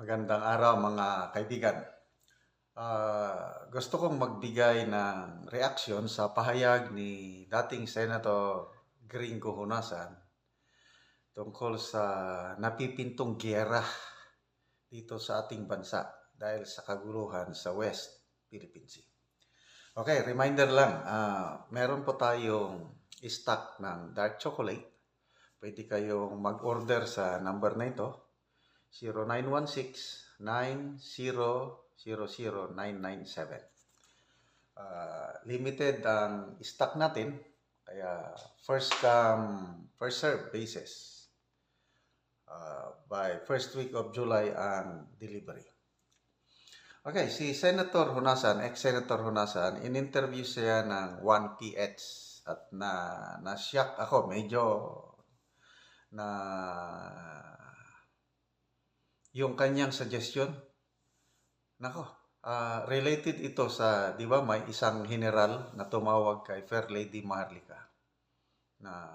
Magandang araw mga kaibigan. Ah, gusto kong magbigay ng reaksyon sa pahayag ni dating Senator Gringo Honasan tungkol sa napipintong giyera dito sa ating bansa dahil sa kaguluhan sa West Philippine Sea. Okay, reminder lang, ah, meron po tayong stock ng dark chocolate. Pwede kayong mag-order sa number na ito, 0916-9000-997. Ah, limited ang stock natin, kaya first come, first serve basis. Ah, by first week of July ang delivery. Okay, si Senator Hunasan, ex-Senator Hunasan, in-interview siya ng 1PH at na na-shock ako, medyo na yung kanyang suggestion. Nako, ah, related ito sa, di ba, may isang general na tumawag kay Fair Lady Maharlika na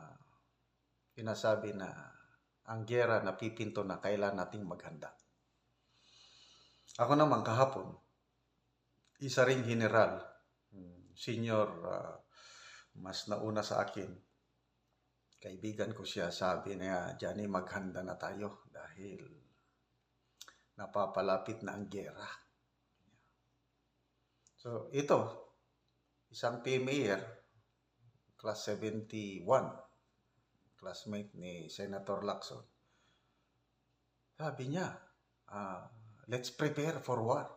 sinasabi na ang gera na pipinto na kailan nating maghanda. Ako naman kahapon, isa ring general, senior, ah, mas nauna sa akin, kaibigan ko siya, sabi niya, Johnny, maghanda na tayo dahil napapalapit na ang gera. So, ito, isang PMAer, class 71, classmate ni Senator Lacson, sabi niya, ah, let's prepare for war.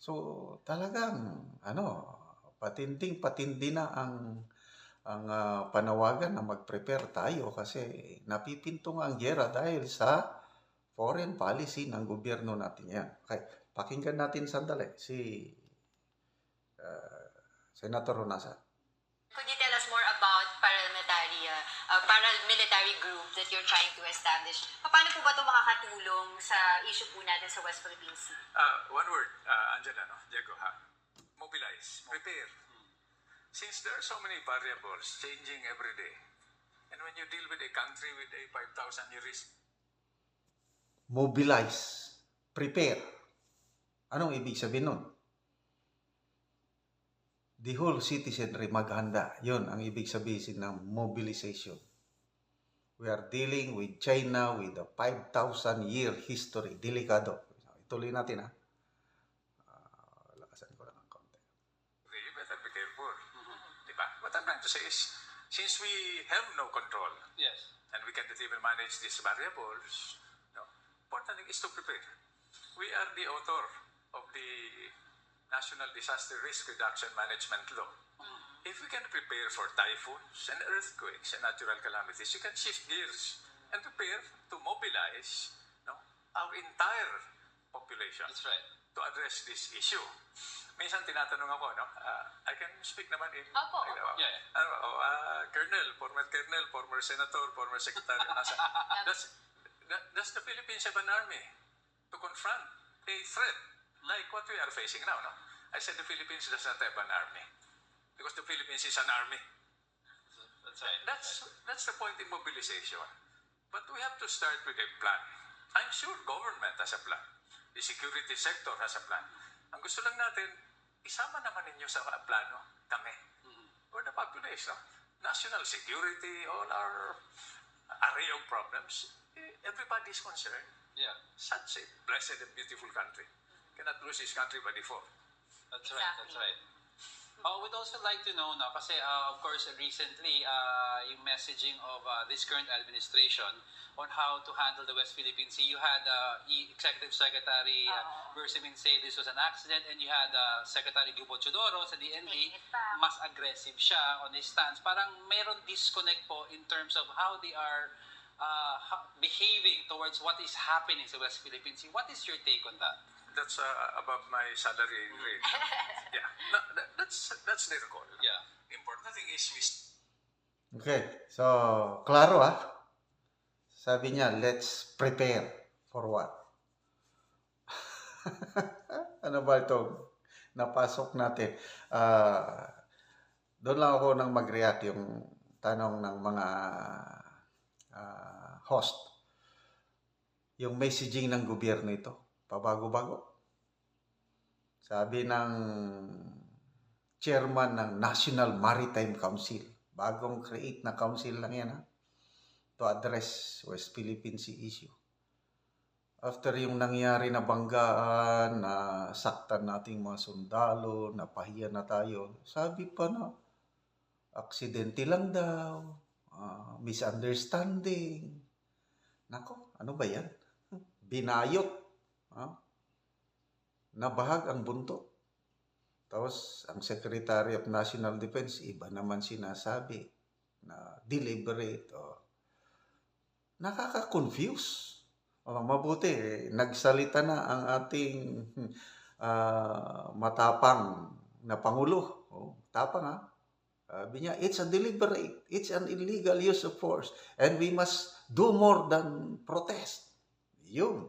So, talagang, ano, patinding patindi na ang ang ah, panawagan na mag-prepare tayo kasi napipinto nga ang gera dahil sa foreign policy ng gobyerno natin yan. Okay, pakinggan natin sandali si ah, Senator Ronasan. Could you tell us more about paramilitary uh, uh, paramilitary group that you're trying to establish? Paano po ba ito makakatulong sa issue po natin sa West Philippine Sea? Uh, one word, uh, Andyan, ano, Diego, ha? Mobilize, prepare. Since there are so many variables changing every day, and when you deal with a country with a 5,000 year history, Mobilize, prepare. Anong ibig sabihin nun? The whole citizenry maghanda. Yun ang ibig sabihin ng mobilization. We are dealing with China with a 5,000 year history. Delikado. Ituloy natin ha. Ah, lakasan ko lang ang konti. you better be careful. Diba? What I'm trying to say is, since we have no control, Yes. and we cannot even manage these variables, is to prepare. We are the author of the National Disaster Risk Reduction Management Law. If we can prepare for typhoons and earthquakes and natural calamities, you can shift gears and prepare to mobilize no, our entire population That's right. to address this issue. Minsan tinatanong ako, no? ah, I can speak naman in... Opo. Ano, Yeah, yeah. Ano, oh, ah, Colonel, former Colonel, former Senator, former Secretary. nasa, does, that- does the Philippines have an army to confront a threat like what we are facing now, no? I said the Philippines does not have an army because the Philippines is an army. That's right. That's that's the point in mobilization. But we have to start with a plan. I'm sure government has a plan. The security sector has a plan. Ang gusto lang natin, isama naman ninyo sa plano kami. Or the population. National security, all our array of problems. Everybody is concerned. Yeah. Such a blessed and beautiful country. Cannot lose this country by default. That's right. That's right. Uh, we'd also like to know now, kasi uh, of course recently, uh, yung messaging of uh, this current administration on how to handle the West Philippine Sea. You had uh, E- Executive Secretary uh, Bersamin say this was an accident and you had uh, Secretary Gubo Chodoro sa DND, mas aggressive siya on his stance. Parang meron disconnect po in terms of how they are uh, behaving towards what is happening sa West Philippine Sea. What is your take on that? That's uh, above my salary rate. yeah. No, that, that's that's their call. Yeah. Important thing is we Okay, so, klaro ah. Sabi niya, let's prepare for what? ano ba ito? Napasok natin. Ah, doon lang ako nang mag-react yung tanong ng mga ah, host. yung messaging ng gobyerno ito. Pabago-bago. Sabi ng chairman ng National Maritime Council, bagong create na council lang yan ha, to address West Philippine Sea issue. After yung nangyari na banggaan, na saktan nating mga sundalo, napahiya na tayo, sabi pa na, aksidente lang daw, ah, misunderstanding. Nako, ano ba yan? Binayot. Ha? Nabahag ang buntot. Tapos, ang Secretary of National Defense, iba naman sinasabi na deliberate. O, nakaka-confuse. O, mabuti, eh, nagsalita na ang ating ah, matapang na Pangulo. O, tapang ha. Sabi niya, it's a deliberate, it's an illegal use of force, and we must do more than protest. Yun.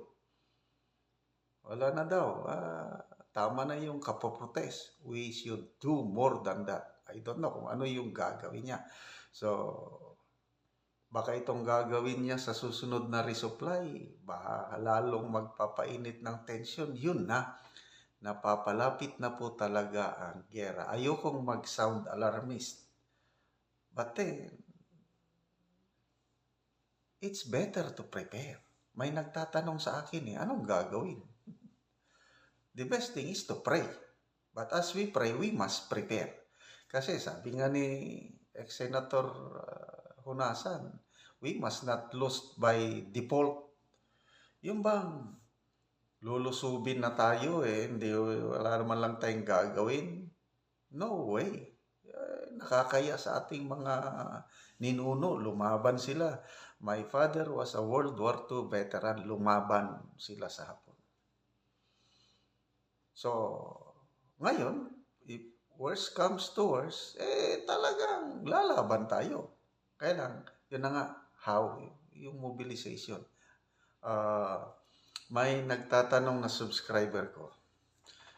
Wala na daw. Ah, tama na yung kapoprotest. We should do more than that. I don't know kung ano yung gagawin niya. So, baka itong gagawin niya sa susunod na resupply, baka lalong magpapainit ng tension. Yun na. Napapalapit na po talaga ang gera. Ayokong mag-sound alarmist. But then, it's better to prepare. May nagtatanong sa akin eh, anong gagawin? The best thing is to pray. But as we pray, we must prepare. Kasi sabi nga ni ex-senator uh, Hunasan, we must not lose by default. Yung bang lulusubin na tayo eh, hindi, wala naman lang tayong gagawin. No way. Eh, nakakaya sa ating mga ninuno, lumaban sila. My father was a World War II veteran, lumaban sila sa Hapon. So, ngayon, if worst comes to worst, eh talagang lalaban tayo. Kaya lang, yun na nga, how, yung mobilization. Ah, may nagtatanong na subscriber ko.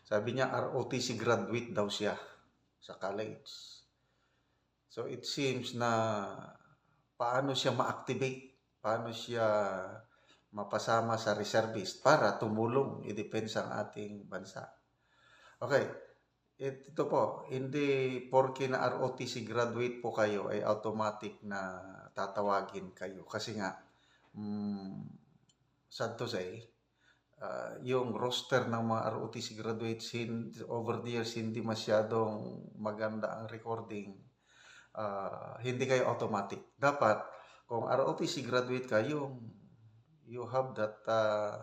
Sabi niya, ROTC graduate daw siya sa college. So it seems na paano siya ma-activate, paano siya mapasama sa reservist para tumulong i-depensa ang ating bansa. Okay, ito po, hindi porke na ROTC graduate po kayo ay automatic na tatawagin kayo. Kasi nga, mm, sad to say, uh, yung roster ng mga ROTC graduates hin- over the years hindi masyadong maganda ang recording. Uh, hindi kayo automatic. Dapat, kung ROTC graduate ka, yung you have that uh,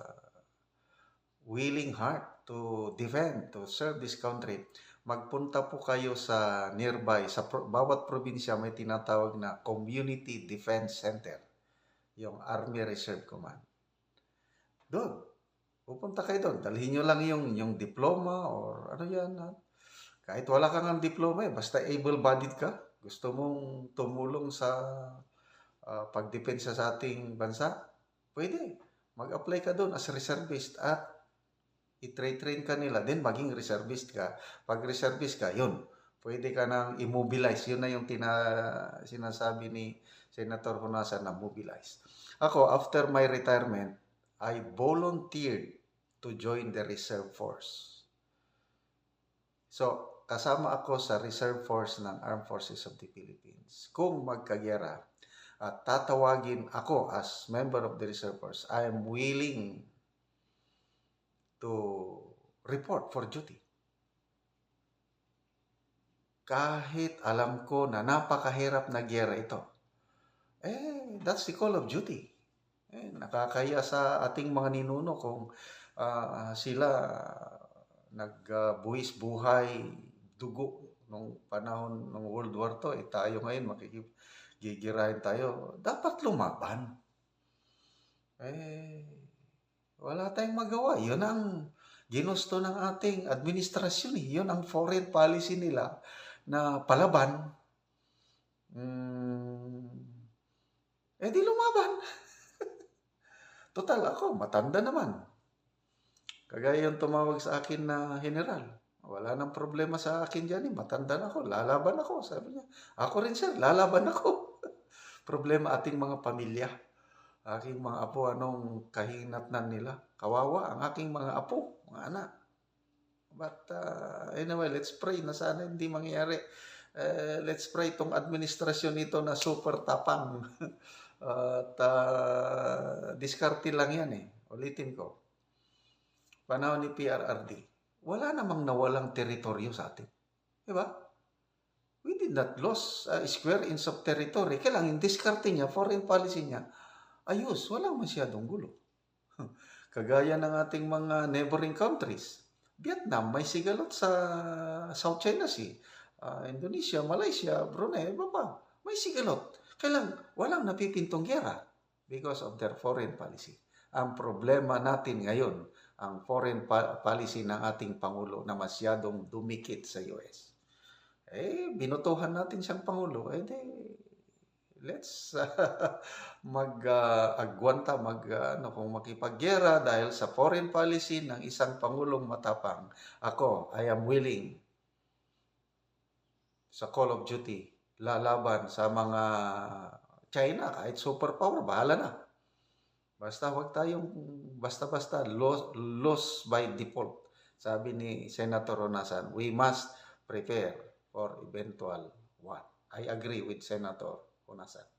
willing heart to defend, to serve this country, magpunta po kayo sa nearby, sa pro- bawat probinsya may tinatawag na Community Defense Center, yung Army Reserve Command. Doon, pupunta kayo doon. Dalhin nyo lang yung, yung diploma or ano yan. ha? Kahit wala kang ang diploma eh, basta able-bodied ka, gusto mong tumulong sa uh, pagdepensa sa ating bansa, pwede. Mag-apply ka doon as reservist at i-train ka nila, then maging reservist ka. Pag reservist ka, yun, pwede ka nang immobilize. Yun na yung tina, sinasabi ni Senator Hunasan na mobilize. Ako, after my retirement, I volunteered to join the reserve force. So, kasama ako sa reserve force ng Armed Forces of the Philippines. Kung magkagyera at tatawagin ako as member of the reserve force, I am willing to report for duty. Kahit alam ko na napakahirap na gyera ito. Eh, that's the call of duty. Eh, nakakaya sa ating mga ninuno kung ah, sila nagbuwis buhay, dugo nung panahon ng World War II, eh tayo ngayon makikigigirahin tayo, dapat lumaban. Eh, wala tayong magawa. Yun ang ginusto ng ating administrasyon. Eh. Yun ang foreign policy nila na palaban. Mm, eh di lumaban. Total ako, matanda naman. Kagaya yung tumawag sa akin na general. Wala nang problema sa akin dyan eh. Matanda na ako. Lalaban ako. Sabi niya. Ako rin sir, lalaban ako. problema ating mga pamilya. aking mga apo anong kahinatnan nila. Kawawa ang aking mga apo, mga anak. But uh, anyway, let's pray na sana hindi mangyari. Eh, let's pray itong administrasyon nito na super tapang. At uh, diskarte lang yan eh. Ulitin ko. Panahon ni PRRD, wala namang nawalang teritoryo sa atin. Diba? We did not lose a square inch of territory. Kailangan diskarte niya, foreign policy niya, ayos, walang masyadong gulo. Kagaya ng ating mga neighboring countries. Vietnam, may sigalot sa South China Sea. Ah, Indonesia, Malaysia, Brunei, iba pa. May sigalot. Kailang walang napipintong gera because of their foreign policy. Ang problema natin ngayon, ang foreign policy ng ating Pangulo na masyadong dumikit sa US. Eh, binutuhan natin siyang Pangulo. Eh, di, let's mag-agwanta, mag, ah, ano, kung makipaggera dahil sa foreign policy ng isang Pangulong matapang. Ako, I am willing sa Call of Duty, lalaban sa mga China, kahit superpower, bahala na. Basta wag tayong, basta-basta, loss, loss by default. Sabi ni Senator Ronasan, we must prepare for eventual what? I agree with Senator Ronasan.